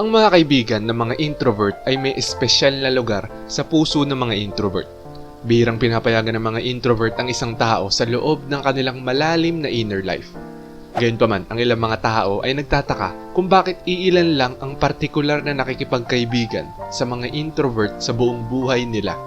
Ang mga kaibigan ng mga introvert ay may espesyal na lugar sa puso ng mga introvert. Bihirang pinapayagan ng mga introvert ang isang tao sa loob ng kanilang malalim na inner life. Gayunpaman, ang ilang mga tao ay nagtataka kung bakit iilan lang ang partikular na nakikipagkaibigan sa mga introvert sa buong buhay nila.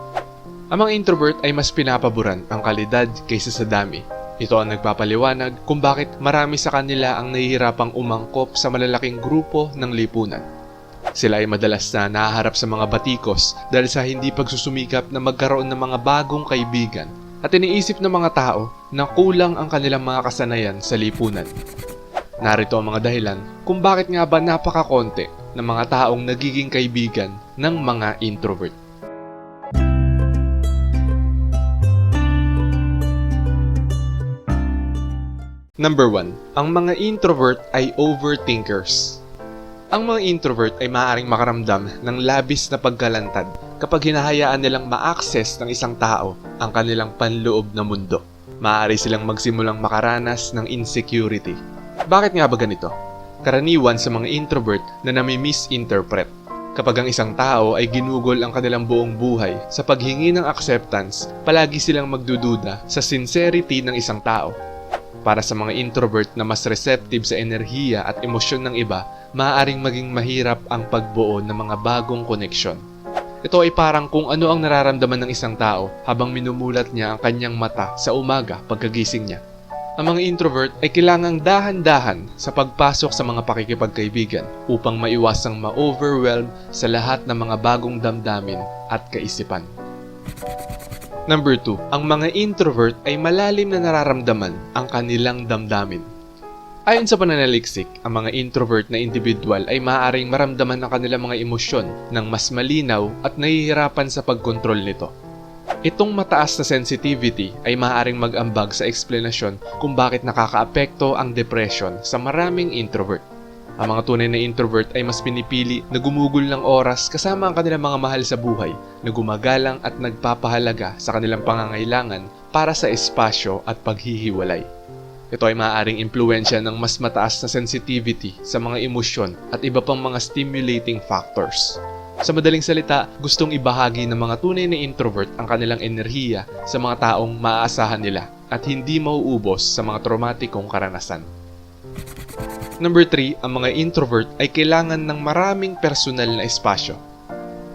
Ang mga introvert ay mas pinapaboran ang kalidad kaysa sa dami. Ito ang nagpapaliwanag kung bakit marami sa kanila ang nahihirapang umangkop sa malalaking grupo ng lipunan. Sila ay madalas na nahaharap sa mga batikos dahil sa hindi pagsusumikap na magkaroon ng mga bagong kaibigan at iniisip ng mga tao na kulang ang kanilang mga kasanayan sa lipunan. Narito ang mga dahilan kung bakit nga ba napakakonte ng mga taong nagiging kaibigan ng mga introvert. Number 1. Ang mga introvert ay overthinkers. Ang mga introvert ay maaaring makaramdam ng labis na pagkalantad kapag hinahayaan nilang ma-access ng isang tao ang kanilang panloob na mundo. Maaari silang magsimulang makaranas ng insecurity. Bakit nga ba ganito? Karaniwan sa mga introvert na nami-misinterpret. Kapag ang isang tao ay ginugol ang kanilang buong buhay sa paghingi ng acceptance, palagi silang magdududa sa sincerity ng isang tao para sa mga introvert na mas receptive sa enerhiya at emosyon ng iba, maaaring maging mahirap ang pagbuo ng mga bagong koneksyon. Ito ay parang kung ano ang nararamdaman ng isang tao habang minumulat niya ang kanyang mata sa umaga pagkagising niya. Ang mga introvert ay kailangang dahan-dahan sa pagpasok sa mga pakikipagkaibigan upang maiwasang ma-overwhelm sa lahat ng mga bagong damdamin at kaisipan. Number 2, ang mga introvert ay malalim na nararamdaman ang kanilang damdamin. Ayon sa pananaliksik, ang mga introvert na individual ay maaaring maramdaman ang kanilang mga emosyon ng mas malinaw at nahihirapan sa pagkontrol nito. Itong mataas na sensitivity ay maaaring mag-ambag sa eksplenasyon kung bakit nakakaapekto ang depression sa maraming introvert. Ang mga tunay na introvert ay mas pinipili na gumugol ng oras kasama ang kanilang mga mahal sa buhay na gumagalang at nagpapahalaga sa kanilang pangangailangan para sa espasyo at paghihiwalay. Ito ay maaaring impluensya ng mas mataas na sensitivity sa mga emosyon at iba pang mga stimulating factors. Sa madaling salita, gustong ibahagi ng mga tunay na introvert ang kanilang enerhiya sa mga taong maaasahan nila at hindi mauubos sa mga traumatikong karanasan. Number 3, ang mga introvert ay kailangan ng maraming personal na espasyo.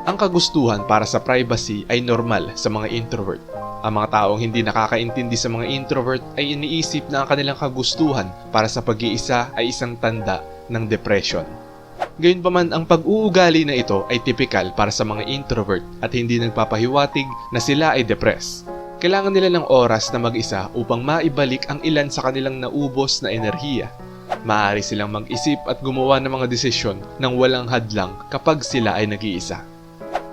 Ang kagustuhan para sa privacy ay normal sa mga introvert. Ang mga taong hindi nakakaintindi sa mga introvert ay iniisip na ang kanilang kagustuhan para sa pag-iisa ay isang tanda ng depression. Gayunpaman, ang pag-uugali na ito ay typical para sa mga introvert at hindi nagpapahiwatig na sila ay depressed. Kailangan nila ng oras na mag-isa upang maibalik ang ilan sa kanilang naubos na enerhiya maaari silang mag-isip at gumawa ng mga desisyon ng walang hadlang kapag sila ay nag-iisa.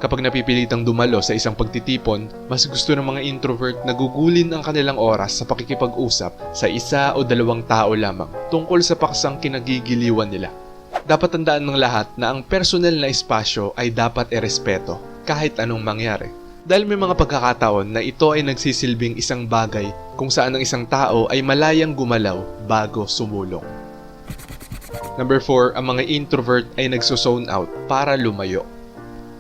Kapag napipilitang dumalo sa isang pagtitipon, mas gusto ng mga introvert na gugulin ang kanilang oras sa pakikipag-usap sa isa o dalawang tao lamang tungkol sa paksang kinagigiliwan nila. Dapat tandaan ng lahat na ang personal na espasyo ay dapat erespeto kahit anong mangyari. Dahil may mga pagkakataon na ito ay nagsisilbing isang bagay kung saan ang isang tao ay malayang gumalaw bago sumulong. Number 4, ang mga introvert ay nagsusone out para lumayo.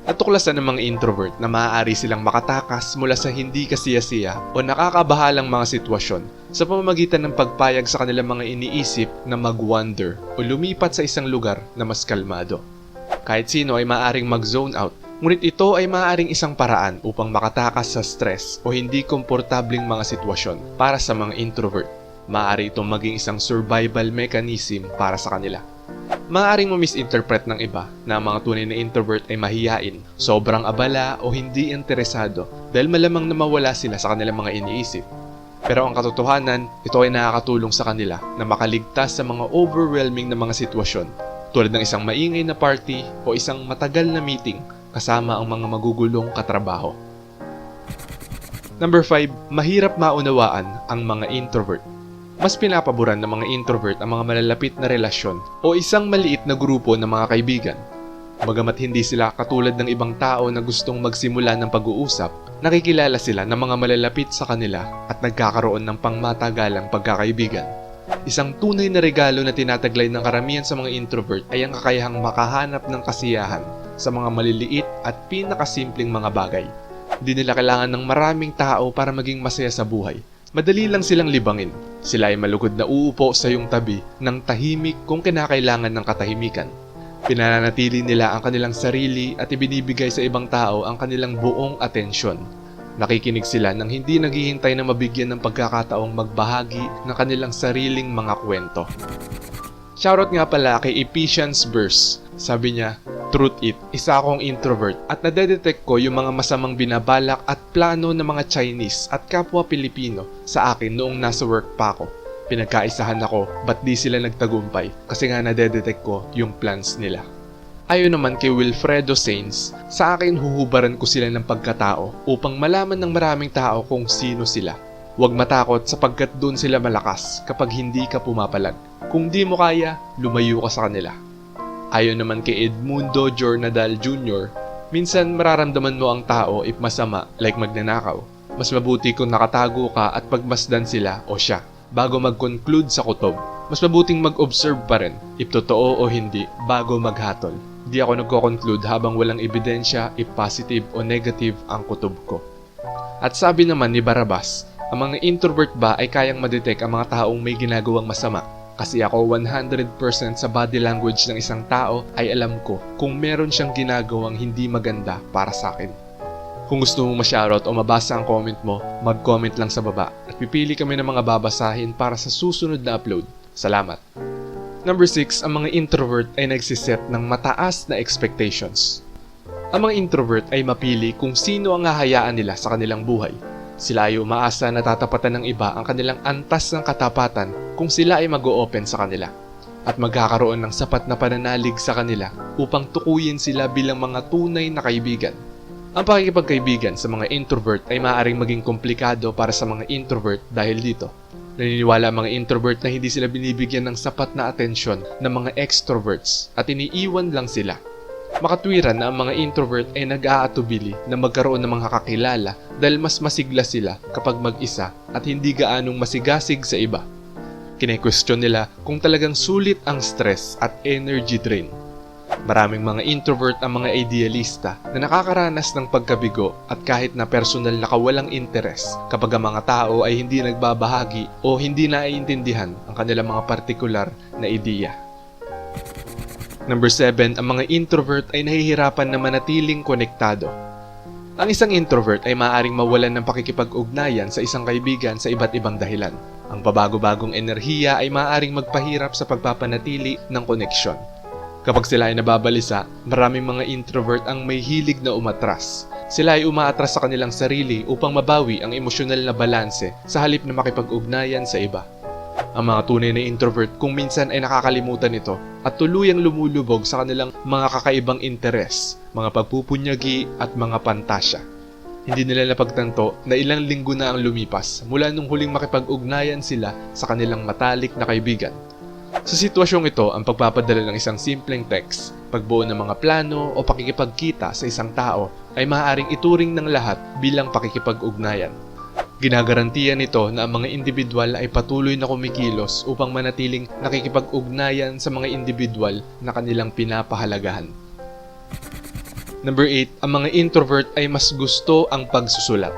Natuklasan ng mga introvert na maaari silang makatakas mula sa hindi kasiyasiya o nakakabahalang mga sitwasyon sa pamamagitan ng pagpayag sa kanilang mga iniisip na mag-wander o lumipat sa isang lugar na mas kalmado. Kahit sino ay maaaring mag-zone out, ngunit ito ay maaaring isang paraan upang makatakas sa stress o hindi komportabling mga sitwasyon para sa mga introvert. Maaari itong maging isang survival mechanism para sa kanila. Maaring ma-misinterpret ng iba na ang mga tunay na introvert ay mahiyain, sobrang abala o hindi interesado dahil malamang na mawala sila sa kanilang mga iniisip. Pero ang katotohanan, ito ay nakakatulong sa kanila na makaligtas sa mga overwhelming na mga sitwasyon tulad ng isang maingay na party o isang matagal na meeting kasama ang mga magugulong katrabaho. Number 5, mahirap maunawaan ang mga introvert. Mas pinapaboran ng mga introvert ang mga malalapit na relasyon o isang maliit na grupo ng mga kaibigan. Bagamat hindi sila katulad ng ibang tao na gustong magsimula ng pag-uusap, nakikilala sila ng mga malalapit sa kanila at nagkakaroon ng pangmatagalang pagkakaibigan. Isang tunay na regalo na tinataglay ng karamihan sa mga introvert ay ang kakayahang makahanap ng kasiyahan sa mga maliliit at pinakasimpleng mga bagay. Hindi nila kailangan ng maraming tao para maging masaya sa buhay. Madali lang silang libangin. Sila ay malugod na uupo sa iyong tabi ng tahimik kung kinakailangan ng katahimikan. Pinananatili nila ang kanilang sarili at ibinibigay sa ibang tao ang kanilang buong atensyon. Nakikinig sila nang hindi naghihintay na mabigyan ng pagkakataong magbahagi ng kanilang sariling mga kwento. Shoutout nga pala kay Ephesians Verse. Sabi niya, Truth it, isa akong introvert at nadedetect ko yung mga masamang binabalak at plano ng mga Chinese at kapwa Pilipino sa akin noong nasa work pa ako. Pinagkaisahan ako, ba't di sila nagtagumpay? Kasi nga nadedetect ko yung plans nila. Ayon naman kay Wilfredo Sainz, sa akin huhubaran ko sila ng pagkatao upang malaman ng maraming tao kung sino sila. Huwag matakot sapagkat doon sila malakas kapag hindi ka pumapalag. Kung di mo kaya, lumayo ka sa kanila. Ayon naman kay Edmundo Jornadal Jr., minsan mararamdaman mo ang tao if masama like magnanakaw. Mas mabuti kung nakatago ka at pagmasdan sila o siya bago mag-conclude sa kutob. Mas mabuting mag-observe pa rin if totoo o hindi bago maghatol. Di ako nagko-conclude habang walang ebidensya if positive o negative ang kutob ko. At sabi naman ni Barabas, ang mga introvert ba ay kayang madetect ang mga taong may ginagawang masama? Kasi ako 100% sa body language ng isang tao ay alam ko kung meron siyang ginagawang hindi maganda para sa akin. Kung gusto mong ma-shoutout o mabasa ang comment mo, mag-comment lang sa baba at pipili kami ng mga babasahin para sa susunod na upload. Salamat! Number 6, ang mga introvert ay nagsiset ng mataas na expectations. Ang mga introvert ay mapili kung sino ang hahayaan nila sa kanilang buhay. Sila ay umaasa na tatapatan ng iba ang kanilang antas ng katapatan kung sila ay mag-o-open sa kanila at magkakaroon ng sapat na pananalig sa kanila upang tukuyin sila bilang mga tunay na kaibigan. Ang pakikipagkaibigan sa mga introvert ay maaaring maging komplikado para sa mga introvert dahil dito. Naniniwala ang mga introvert na hindi sila binibigyan ng sapat na atensyon ng mga extroverts at iniiwan lang sila. Makatwiran na ang mga introvert ay nag-aatubili na magkaroon ng mga kakilala dahil mas masigla sila kapag mag-isa at hindi gaanong masigasig sa iba. Kine-question nila kung talagang sulit ang stress at energy drain. Maraming mga introvert ang mga idealista na nakakaranas ng pagkabigo at kahit na personal na kawalang interes kapag ang mga tao ay hindi nagbabahagi o hindi naiintindihan ang kanilang mga partikular na ideya. Number 7, ang mga introvert ay nahihirapan na manatiling konektado. Ang isang introvert ay maaaring mawalan ng pakikipag-ugnayan sa isang kaibigan sa iba't ibang dahilan. Ang pabago-bagong enerhiya ay maaaring magpahirap sa pagpapanatili ng koneksyon. Kapag sila ay nababalisa, maraming mga introvert ang may hilig na umatras. Sila ay umaatras sa kanilang sarili upang mabawi ang emosyonal na balanse sa halip na makipag-ugnayan sa iba. Ang mga tunay na introvert kung minsan ay nakakalimutan ito at tuluyang lumulubog sa kanilang mga kakaibang interes, mga pagpupunyagi at mga pantasya. Hindi nila napagtanto na ilang linggo na ang lumipas mula nung huling makipag-ugnayan sila sa kanilang matalik na kaibigan. Sa sitwasyong ito, ang pagpapadala ng isang simpleng text, pagbuo ng mga plano o pakikipagkita sa isang tao ay maaaring ituring ng lahat bilang pakikipag-ugnayan. Ginagarantiya nito na ang mga individual ay patuloy na kumikilos upang manatiling nakikipag-ugnayan sa mga individual na kanilang pinapahalagahan. Number 8, ang mga introvert ay mas gusto ang pagsusulat.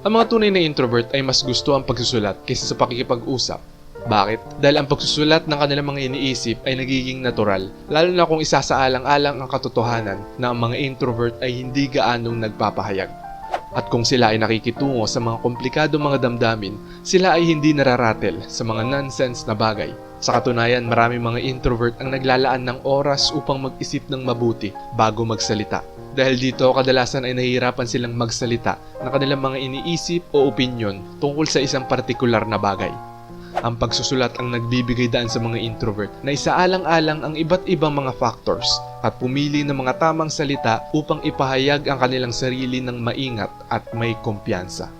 Ang mga tunay na introvert ay mas gusto ang pagsusulat kaysa sa pakikipag-usap. Bakit? Dahil ang pagsusulat ng kanilang mga iniisip ay nagiging natural, lalo na kung isasaalang-alang ang katotohanan na ang mga introvert ay hindi gaanong nagpapahayag. At kung sila ay nakikitungo sa mga komplikado mga damdamin, sila ay hindi nararatel sa mga nonsense na bagay. Sa katunayan, maraming mga introvert ang naglalaan ng oras upang mag-isip ng mabuti bago magsalita. Dahil dito, kadalasan ay nahihirapan silang magsalita ng kanilang mga iniisip o opinyon tungkol sa isang partikular na bagay. Ang pagsusulat ang nagbibigay daan sa mga introvert na isaalang-alang ang iba't ibang mga factors at pumili ng mga tamang salita upang ipahayag ang kanilang sarili ng maingat at may kumpiyansa.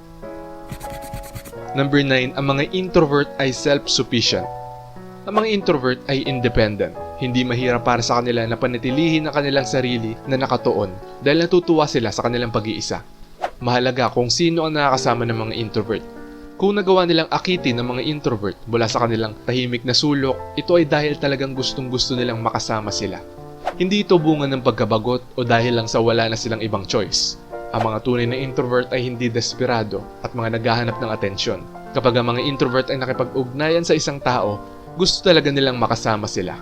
Number 9, ang mga introvert ay self-sufficient. Ang mga introvert ay independent. Hindi mahirap para sa kanila na panatilihin ang kanilang sarili na nakatuon dahil natutuwa sila sa kanilang pag-iisa. Mahalaga kung sino ang nakakasama ng mga introvert Kung nagawa nilang akitin ng mga introvert mula sa kanilang tahimik na sulok, ito ay dahil talagang gustong gusto nilang makasama sila. Hindi ito bunga ng pagkabagot o dahil lang sa wala na silang ibang choice. Ang mga tunay na introvert ay hindi desperado at mga naghahanap ng atensyon. Kapag ang mga introvert ay nakipag-ugnayan sa isang tao, gusto talaga nilang makasama sila.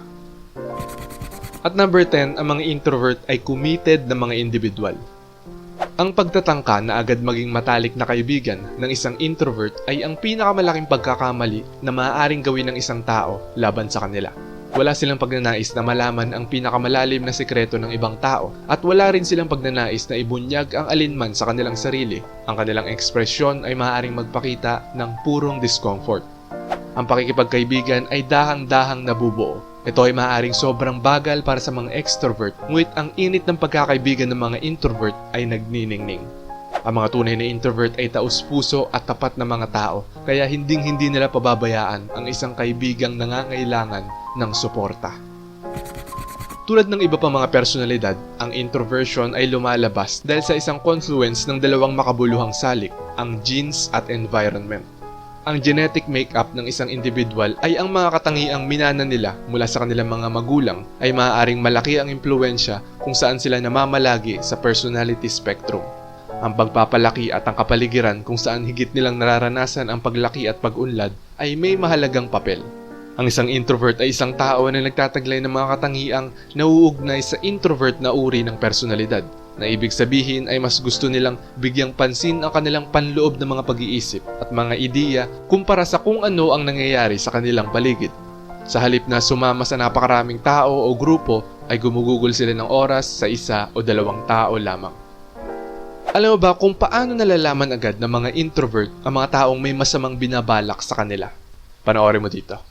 At number 10, ang mga introvert ay committed na mga individual. Ang pagtatangka na agad maging matalik na kaibigan ng isang introvert ay ang pinakamalaking pagkakamali na maaaring gawin ng isang tao laban sa kanila. Wala silang pagnanais na malaman ang pinakamalalim na sekreto ng ibang tao at wala rin silang pagnanais na ibunyag ang alinman sa kanilang sarili. Ang kanilang ekspresyon ay maaaring magpakita ng purong discomfort. Ang pakikipagkaibigan ay dahang-dahang nabubuo. Ito ay maaaring sobrang bagal para sa mga extrovert, ngunit ang init ng pagkakaibigan ng mga introvert ay nagniningning. Ang mga tunay na introvert ay taus-puso at tapat na mga tao, kaya hinding-hindi nila pababayaan ang isang kaibigang nangangailangan ng suporta. Tulad ng iba pang mga personalidad, ang introversion ay lumalabas dahil sa isang confluence ng dalawang makabuluhang salik, ang genes at environment. Ang genetic makeup ng isang individual ay ang mga katangiang minana nila mula sa kanilang mga magulang ay maaaring malaki ang impluensya kung saan sila namamalagi sa personality spectrum. Ang pagpapalaki at ang kapaligiran kung saan higit nilang nararanasan ang paglaki at pag-unlad ay may mahalagang papel. Ang isang introvert ay isang tao na nagtataglay ng mga katangiang nauugnay sa introvert na uri ng personalidad na ibig sabihin ay mas gusto nilang bigyang pansin ang kanilang panloob ng mga pag-iisip at mga ideya kumpara sa kung ano ang nangyayari sa kanilang paligid. Sa halip na sumama sa napakaraming tao o grupo ay gumugugol sila ng oras sa isa o dalawang tao lamang. Alam mo ba kung paano nalalaman agad ng mga introvert ang mga taong may masamang binabalak sa kanila? Panoorin mo dito.